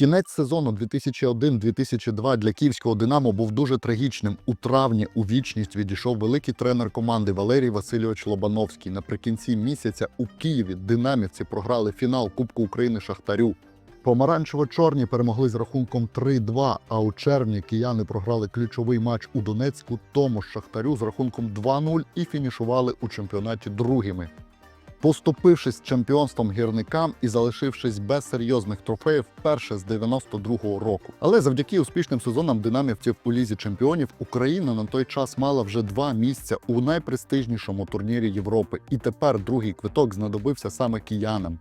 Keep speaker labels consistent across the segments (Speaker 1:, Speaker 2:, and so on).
Speaker 1: Кінець сезону 2001-2002 для київського Динамо був дуже трагічним. У травні у вічність відійшов великий тренер команди Валерій Васильович Лобановський. Наприкінці місяця у Києві динамівці програли фінал Кубку України Шахтарю. Помаранчево-чорні перемогли з рахунком 3-2, а у червні кияни програли ключовий матч у Донецьку тому Шахтарю з рахунком 2-0 і фінішували у чемпіонаті другими. Поступившись чемпіонством гірникам і залишившись без серйозних трофеїв вперше з 92-го року. Але завдяки успішним сезонам динамівців у лізі чемпіонів Україна на той час мала вже два місця у найпрестижнішому турнірі Європи, і тепер другий квиток знадобився саме киянам.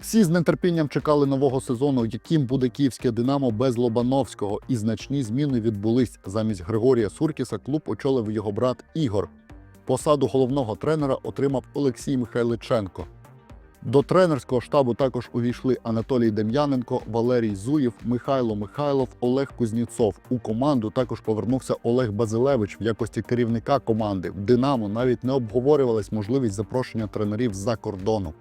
Speaker 1: Всі з нетерпінням чекали нового сезону, яким буде київське Динамо без Лобановського, і значні зміни відбулись. Замість Григорія Суркіса клуб очолив його брат Ігор. Посаду головного тренера отримав Олексій Михайличенко. До тренерського штабу також увійшли Анатолій Дем'яненко, Валерій Зуєв, Михайло Михайлов, Олег Кузніцов. У команду також повернувся Олег Базилевич в якості керівника команди. В Динамо навіть не обговорювалась можливість запрошення тренерів з-за кордону.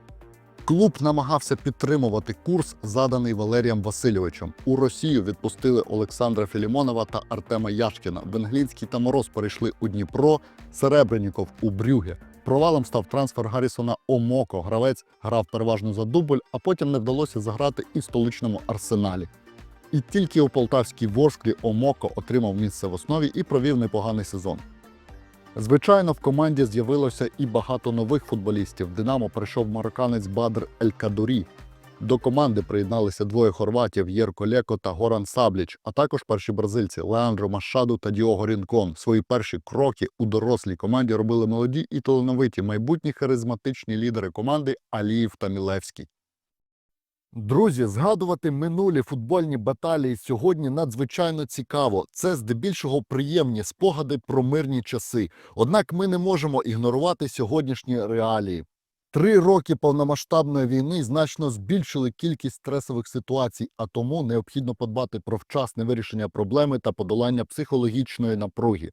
Speaker 1: Клуб намагався підтримувати курс, заданий Валерієм Васильовичем. У Росію відпустили Олександра Філімонова та Артема Яшкіна. Венглінський та Мороз перейшли у Дніпро, Серебреніков у Брюге. Провалом став трансфер Гаррісона Омоко. Гравець грав переважно за дубль, а потім не вдалося заграти і в столичному арсеналі. І тільки у полтавській Ворсклі Омоко отримав місце в основі і провів непоганий сезон. Звичайно, в команді з'явилося і багато нових футболістів. Динамо прийшов марокканець Бадр Ель-Кадурі. До команди приєдналися двоє хорватів Єрко Леко та Горан Сабліч, а також перші бразильці Леандро Машаду та Діого Рінкон. Свої перші кроки у дорослій команді робили молоді і талановиті майбутні харизматичні лідери команди Аліїв та Мілевський. Друзі, згадувати минулі футбольні баталії сьогодні надзвичайно цікаво. Це здебільшого приємні спогади про мирні часи. Однак ми не можемо ігнорувати сьогоднішні реалії. Три роки повномасштабної війни значно збільшили кількість стресових ситуацій, а тому необхідно подбати про вчасне вирішення проблеми та подолання психологічної напруги.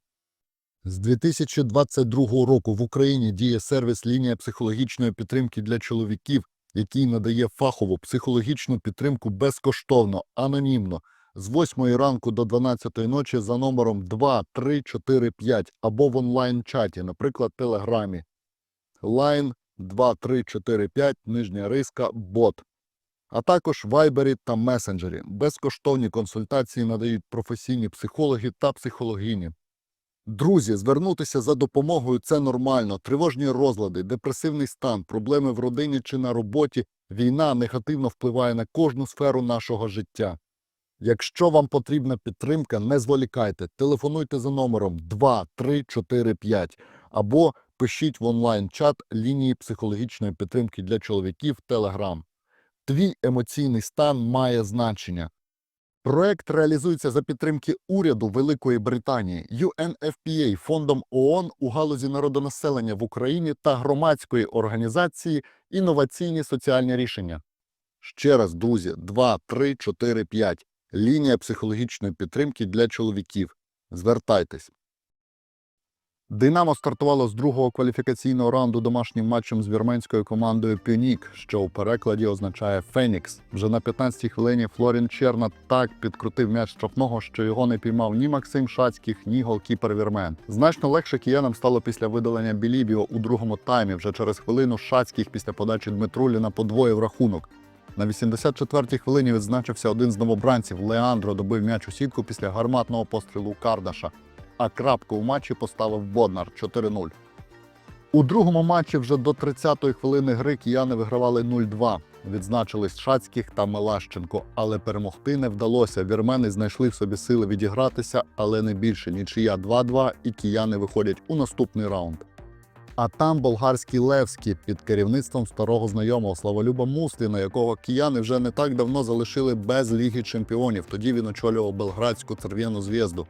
Speaker 1: З 2022 року в Україні діє сервіс лінія психологічної підтримки для чоловіків, який надає фахову психологічну підтримку безкоштовно, анонімно, з 8 ранку до 12 ночі за номером 2345 або в онлайн-чаті, наприклад, Телеграмі. Line 2345, нижня риска, бот. А також в Вайбері та месенджері. Безкоштовні консультації надають професійні психологи та психологині. Друзі, звернутися за допомогою це нормально. Тривожні розлади, депресивний стан, проблеми в родині чи на роботі, війна негативно впливає на кожну сферу нашого життя. Якщо вам потрібна підтримка, не зволікайте, телефонуйте за номером 2345 або пишіть в онлайн-чат лінії психологічної підтримки для чоловіків Telegram. Твій емоційний стан має значення. Проект реалізується за підтримки уряду Великої Британії, UNFPA, фондом ООН у галузі народонаселення в Україні та громадської організації Інноваційні соціальні рішення. Ще раз, друзі, 2, 3, 4, 5. Лінія психологічної підтримки для чоловіків. Звертайтесь. Динамо стартувало з другого кваліфікаційного раунду домашнім матчем з вірменською командою Пюнік, що у перекладі означає Фенікс. Вже на 15-й хвилині Флорін Черна так підкрутив м'яч штрафного, що його не піймав ні Максим Шацьких, ні голкіпер Вірмен. Значно легше киянам стало після видалення Білібіо у другому таймі. Вже через хвилину Шацьких після подачі Дмитруліна подвоїв рахунок. На 84-й хвилині відзначився один з новобранців. Леандро добив м'яч у сітку після гарматного пострілу Кардаша а крапку в матчі поставив Боднар 4-0. У другому матчі вже до 30-ї хвилини гри кияни вигравали 0-2. Відзначились Шацьких та Мелащенко, але перемогти не вдалося. Вірмени знайшли в собі сили відігратися, але не більше. Нічия 2-2, і кияни виходять у наступний раунд. А там болгарський Левський під керівництвом старого знайомого Славолюба Мусліна, якого кияни вже не так давно залишили без Ліги Чемпіонів. Тоді він очолював Белградську церв'яну зв'язду.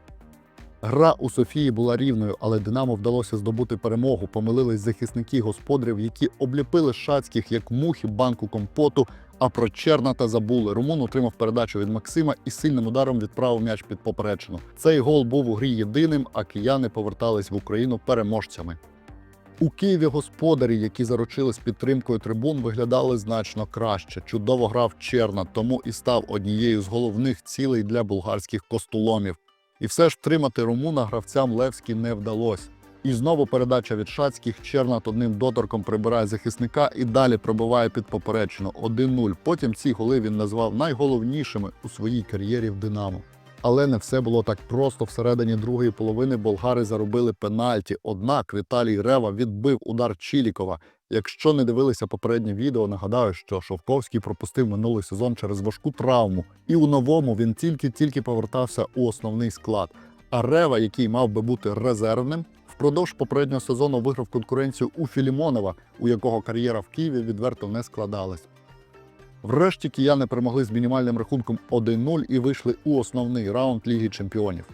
Speaker 1: Гра у Софії була рівною, але Динамо вдалося здобути перемогу. Помилились захисники господарів, які обліпили шацьких як мухи банку компоту. А про Черната забули. Румун отримав передачу від Максима і сильним ударом відправив м'яч під поперечину. Цей гол був у грі єдиним, а кияни повертались в Україну переможцями. У Києві господарі, які заручились підтримкою трибун, виглядали значно краще. Чудово грав Черна, тому і став однією з головних цілей для болгарських костоломів. І все ж втримати румуна гравцям Левський не вдалося. І знову передача від Шацьких. Чернат одним доторком прибирає захисника і далі пробиває під поперечину 1-0. Потім ці голи він назвав найголовнішими у своїй кар'єрі в Динамо. Але не все було так просто. Всередині другої половини болгари заробили пенальті. Однак Віталій Рева відбив удар Чілікова. Якщо не дивилися попереднє відео, нагадаю, що Шовковський пропустив минулий сезон через важку травму, і у новому він тільки-тільки повертався у основний склад. А Рева, який мав би бути резервним, впродовж попереднього сезону виграв конкуренцію у Філімонова, у якого кар'єра в Києві відверто не складалась. Врешті кияни перемогли з мінімальним рахунком 1-0 і вийшли у основний раунд Ліги Чемпіонів.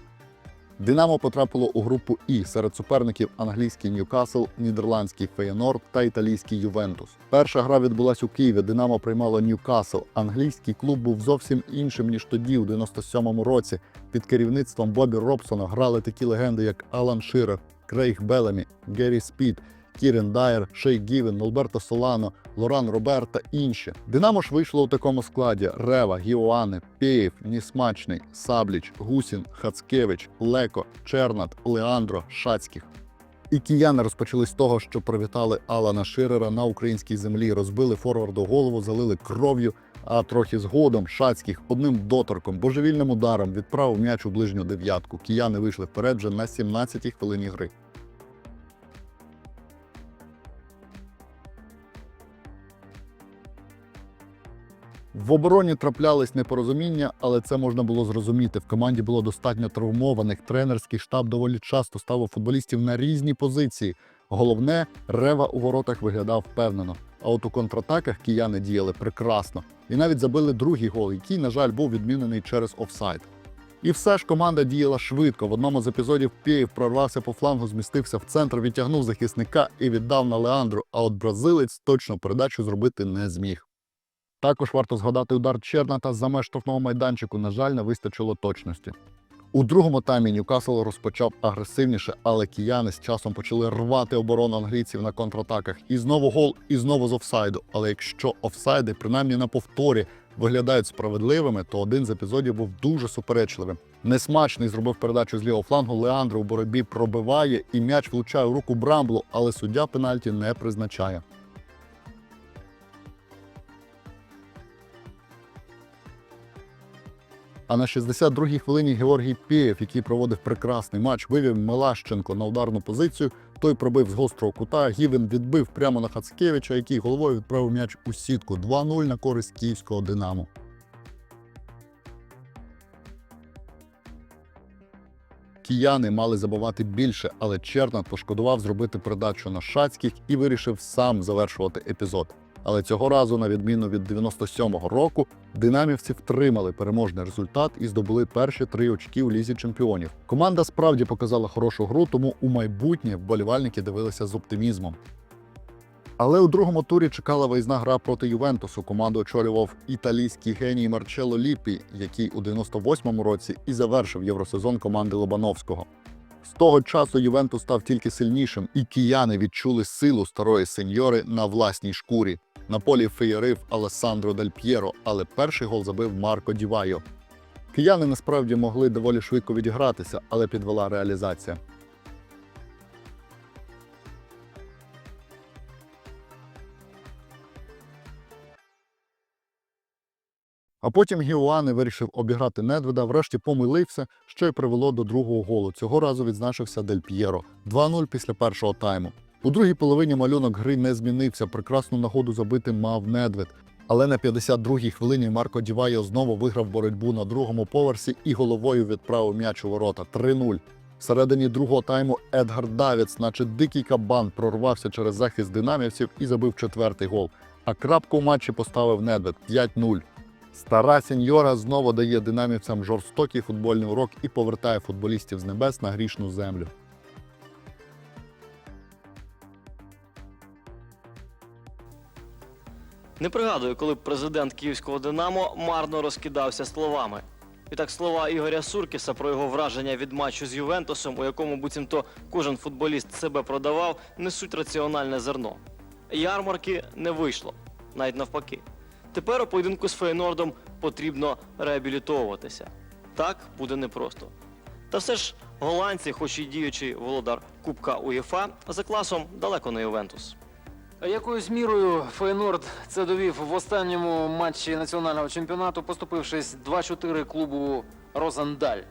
Speaker 1: Динамо потрапило у групу І серед суперників англійський Ньюкасл, нідерландський Феєнорд та італійський Ювентус. Перша гра відбулась у Києві. Динамо приймало Ньюкасл. Англійський клуб був зовсім іншим ніж тоді, у 97-му році. Під керівництвом Бобі Робсона грали такі легенди, як Алан Ширер, Крейг Белемі, Геррі Спід, Кірен Дайер, Шей Гівен, Нолберто Солано, Лоран Робер та інші. Динамо ж вийшло у такому складі: Рева, Гіоане, Пєєв, Нісмачний, Сабліч, Гусін, Хацкевич, Леко, Чернат, Леандро, Шацьких. І кияни розпочали з того, що привітали Алана Ширера на українській землі, розбили форварду голову, залили кров'ю. А трохи згодом Шацьких одним доторком, божевільним ударом відправив м'яч у ближню дев'ятку. Кияни вийшли вперед вже на 17-й хвилині гри. В обороні траплялись непорозуміння, але це можна було зрозуміти. В команді було достатньо травмованих. Тренерський штаб доволі часто ставив футболістів на різні позиції. Головне, рева у воротах виглядав впевнено. А от у контратаках кияни діяли прекрасно і навіть забили другий гол, який, на жаль, був відмінений через офсайд. І все ж команда діяла швидко. В одному з епізодів Пєєв прорвався по флангу, змістився в центр, відтягнув захисника і віддав на Леандру. А от бразилець точно передачу зробити не зміг. Також варто згадати удар Черната за меж штрафного майданчику. На жаль, не вистачило точності. У другому таймі Ньюкасл розпочав агресивніше, але кияни з часом почали рвати оборону англійців на контратаках. І знову гол, і знову з офсайду. Але якщо офсайди, принаймні на повторі, виглядають справедливими, то один з епізодів був дуже суперечливим. Несмачний зробив передачу з лівого флангу. Леандро у боротьбі пробиває і м'яч влучає у руку Брамблу, але суддя пенальті не призначає. А на 62-й хвилині Георгій Пєєв, який проводив прекрасний матч, вивів Мелащенко на ударну позицію. Той пробив з гострого кута. Гівен відбив прямо на Хацкевича, який головою відправив м'яч у сітку 2-0 на користь київського Динамо. Кияни мали забувати більше, але Чернат пошкодував зробити передачу на Шацьких і вирішив сам завершувати епізод. Але цього разу, на відміну від 97-го року, динамівці втримали переможний результат і здобули перші три очки у лізі чемпіонів. Команда справді показала хорошу гру, тому у майбутнє вболівальники дивилися з оптимізмом. Але у другому турі чекала виїзна гра проти Ювентусу. Команду очолював італійський геній Марчелло Ліпі, який у 98-му році і завершив євросезон команди Лобановського. З того часу Ювентус став тільки сильнішим, і кияни відчули силу старої сеньори на власній шкурі. На полі феєрив Алессандро Дель П'єро, але перший гол забив Марко Дівайо. Кияни насправді могли доволі швидко відігратися, але підвела реалізація. А потім Гіоане вирішив обіграти Недведа, врешті помилився, що й привело до другого голу. Цього разу відзначився Дель П'єро 2-0 після першого тайму. У другій половині малюнок гри не змінився. Прекрасну нагоду забити мав Недвед. Але на 52-й хвилині Марко Дівайо знову виграв боротьбу на другому поверсі і головою відправив м'яч у ворота 3-0. Всередині другого тайму Едгар Давіц, наче дикий кабан, прорвався через захист динамівців і забив четвертий гол. А крапку в матчі поставив Недвед 5-0. Стара сеньора знову дає динамівцям жорстокий футбольний урок і повертає футболістів з небес на грішну землю.
Speaker 2: Не пригадую, коли президент київського Динамо марно розкидався словами. І так слова Ігоря Суркіса про його враження від матчу з Ювентусом, у якому буцімто кожен футболіст себе продавав, несуть раціональне зерно. Ярмарки не вийшло, навіть навпаки. Тепер у поєдинку з Фейнордом потрібно реабілітовуватися. Так буде непросто. Та все ж голландці, хоч і діючий володар Кубка УЄФА, за класом далеко не Ювентус.
Speaker 3: Якоюсь мірою Фейнорд це довів в останньому матчі національного чемпіонату, поступившись 2-4 клубу Розендаль.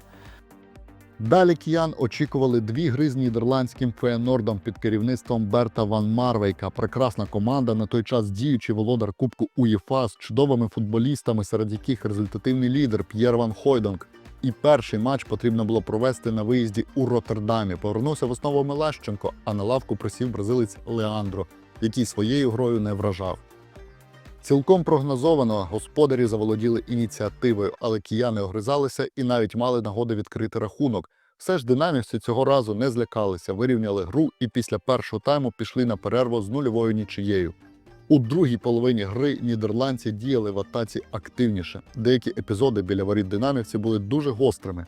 Speaker 1: Далі киян очікували дві гри з нідерландським Феєнордом під керівництвом Берта Ван Марвейка. Прекрасна команда на той час діючий володар Кубку УЄФА з чудовими футболістами, серед яких результативний лідер П'єр Ван Хойдонг. І перший матч потрібно було провести на виїзді у Роттердамі. Повернувся в основу Мелещенко, а на лавку присів бразилець Леандро, який своєю грою не вражав. Цілком прогнозовано господарі заволоділи ініціативою, але кияни огризалися і навіть мали нагоди відкрити рахунок. Все ж динамівці цього разу не злякалися, вирівняли гру і після першого тайму пішли на перерву з нульовою нічиєю. У другій половині гри нідерландці діяли в атаці активніше. Деякі епізоди біля воріт динамівців були дуже гострими.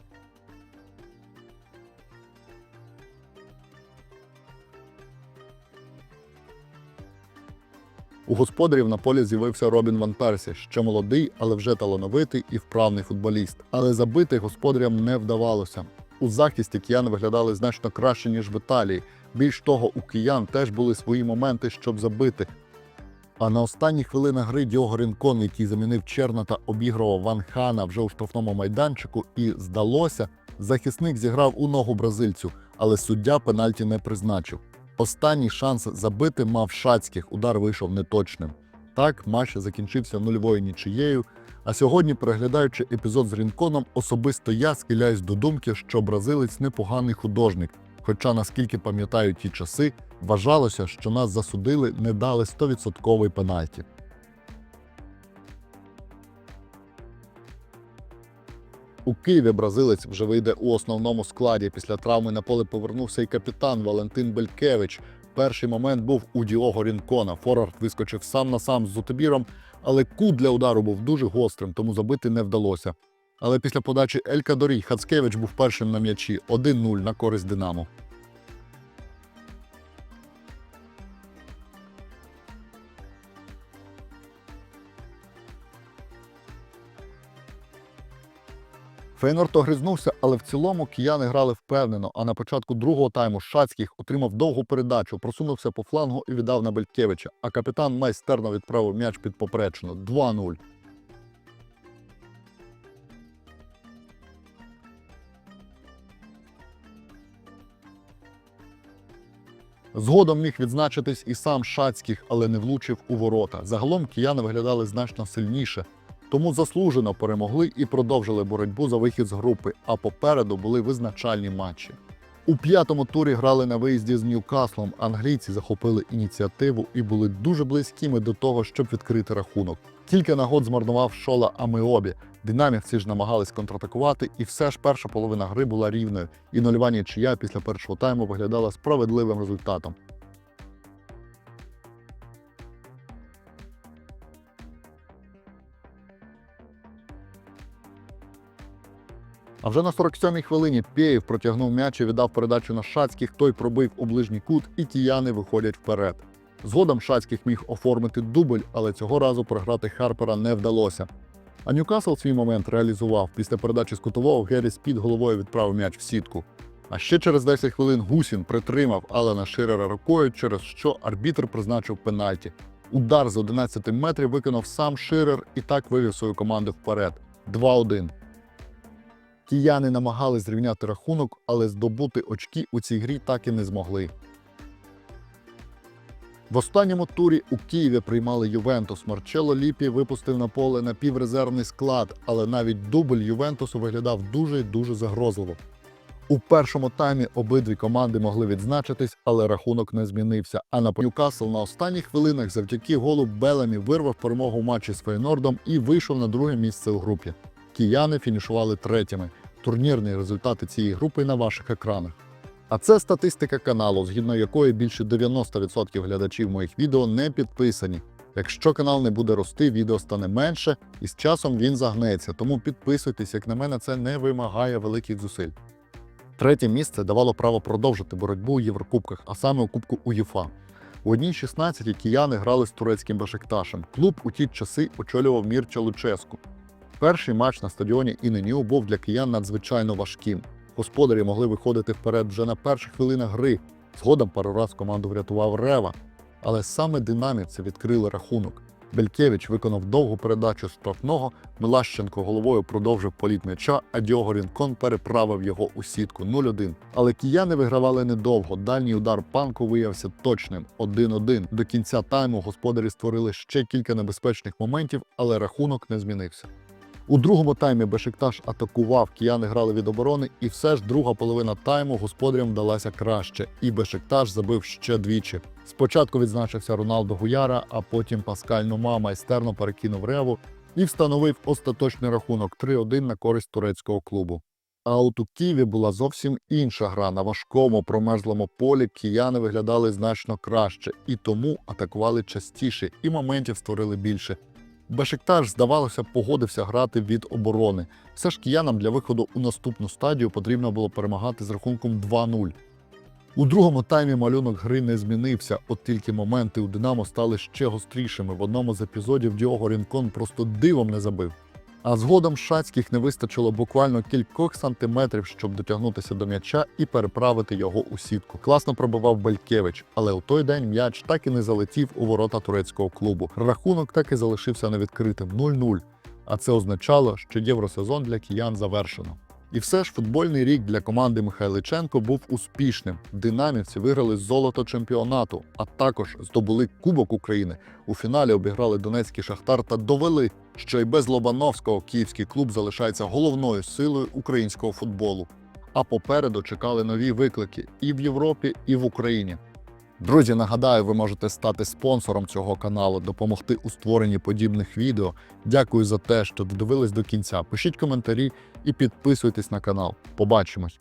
Speaker 1: У господарів на полі з'явився Робін Ван Персі, ще молодий, але вже талановитий і вправний футболіст. Але забити господарям не вдавалося. У захисті кияни виглядали значно краще, ніж в Італії. Більш того, у киян теж були свої моменти, щоб забити. А на останніх хвилинах гри Діого Рінкон, який замінив Черната, обігрував Ван Хана вже у штрафному майданчику, і здалося, захисник зіграв у ногу бразильцю, але суддя пенальті не призначив. Останній шанс забити мав Шацьких, удар вийшов неточним. Так, матч закінчився нульовою нічиєю. А сьогодні, переглядаючи епізод з Рінконом, особисто я схиляюсь до думки, що бразилець непоганий художник. Хоча, наскільки пам'ятаю ті часи, вважалося, що нас засудили, не дали 100% пенальті. У Києві бразилець вже вийде у основному складі. Після травми на поле повернувся і капітан Валентин Белькевич. Перший момент був у Діого Рінкона. Форвард вискочив сам на сам з Зутибіром, але кут для удару був дуже гострим, тому забити не вдалося. Але після подачі Елькадорій Хацкевич був першим на м'ячі 1-0 на користь Динамо. Фейнорд огризнувся, але в цілому кияни грали впевнено. А на початку другого тайму Шацьких отримав довгу передачу, просунувся по флангу і віддав на Белькевича. А капітан майстерно відправив м'яч під поперечину 2-0. Згодом міг відзначитись і сам Шацьких, але не влучив у ворота. Загалом кияни виглядали значно сильніше, тому заслужено перемогли і продовжили боротьбу за вихід з групи. А попереду були визначальні матчі. У п'ятому турі грали на виїзді з Ньюкаслом. Англійці захопили ініціативу і були дуже близькими до того, щоб відкрити рахунок. Кілька нагод змарнував Шола Амеобі. Динамівці ж намагались контратакувати, і все ж перша половина гри була рівною, і нульова нічия після першого тайму виглядала справедливим результатом. А вже на 47-й хвилині Пєєв протягнув м'яч і віддав передачу на Шацьких, той пробив у ближній кут, і кияни виходять вперед. Згодом Шацьких міг оформити дубль, але цього разу програти Харпера не вдалося. А Ньюкасл свій момент реалізував. Після передачі з кутового Герріс під головою відправив м'яч в сітку. А ще через 10 хвилин Гусін притримав Алана Ширера рукою, через що арбітр призначив пенальті. Удар з 11 метрів виконав сам Ширер і так вивів свою команду вперед. 2-1. Кияни намагались зрівняти рахунок, але здобути очки у цій грі так і не змогли. В останньому турі у Києві приймали Ювентус. Марчело Ліпі випустив на поле напіврезервний склад, але навіть дубль Ювентусу виглядав дуже й дуже загрозливо. У першому таймі обидві команди могли відзначитись, але рахунок не змінився. А на Ньюкасл на останніх хвилинах завдяки голу Белемі вирвав перемогу в матчі з Фейнордом і вийшов на друге місце у групі. Кияни фінішували третіми. Турнірні результати цієї групи на ваших екранах. А це статистика каналу, згідно якої більше 90% глядачів моїх відео не підписані. Якщо канал не буде рости, відео стане менше, і з часом він загнеться. Тому підписуйтесь, як на мене, це не вимагає великих зусиль. Третє місце давало право продовжити боротьбу у Єврокубках, а саме у Кубку УЄФА. У одній 16 кияни грали з турецьким Бешикташем. Клуб у ті часи очолював Мірча Луческу. Перший матч на стадіоні Іненю був для киян надзвичайно важким. Господарі могли виходити вперед вже на перших хвилинах гри. Згодом пару раз команду врятував Рева. Але саме динамівці відкрили рахунок. Белькевич виконав довгу передачу з штрафного, Милащенко головою продовжив політ м'яча, а Діого Рінкон переправив його у сітку 0-1. Але кияни вигравали недовго. Дальній удар панку виявився точним 1-1. До кінця тайму господарі створили ще кілька небезпечних моментів, але рахунок не змінився. У другому таймі Бешикташ атакував, кияни грали від оборони, і все ж друга половина тайму господарям вдалася краще, і Бешикташ забив ще двічі. Спочатку відзначився Роналдо Гуяра, а потім Паскаль Нума майстерно перекинув реву і встановив остаточний рахунок 3-1 на користь турецького клубу. А от у Києві була зовсім інша гра. На важкому промерзлому полі кияни виглядали значно краще і тому атакували частіше, і моментів створили більше. Бешикташ, здавалося, погодився грати від оборони. Все ж киянам для виходу у наступну стадію потрібно було перемагати з рахунком 2-0. У другому таймі малюнок гри не змінився, от тільки моменти у Динамо стали ще гострішими. В одному з епізодів Діого Рінкон просто дивом не забив. А згодом шацьких не вистачило буквально кількох сантиметрів, щоб дотягнутися до м'яча і переправити його у сітку. Класно пробивав Белькевич, але у той день м'яч так і не залетів у ворота турецького клубу. Рахунок так і залишився невідкритим 0-0. А це означало, що євросезон для киян завершено. І все ж футбольний рік для команди Михайличенко був успішним. Динамівці виграли золото чемпіонату, а також здобули Кубок України. У фіналі обіграли Донецький Шахтар та довели, що й без Лобановського київський клуб залишається головною силою українського футболу. А попереду чекали нові виклики і в Європі, і в Україні. Друзі, нагадаю, ви можете стати спонсором цього каналу, допомогти у створенні подібних відео. Дякую за те, що додивились до кінця. Пишіть коментарі і підписуйтесь на канал. Побачимось!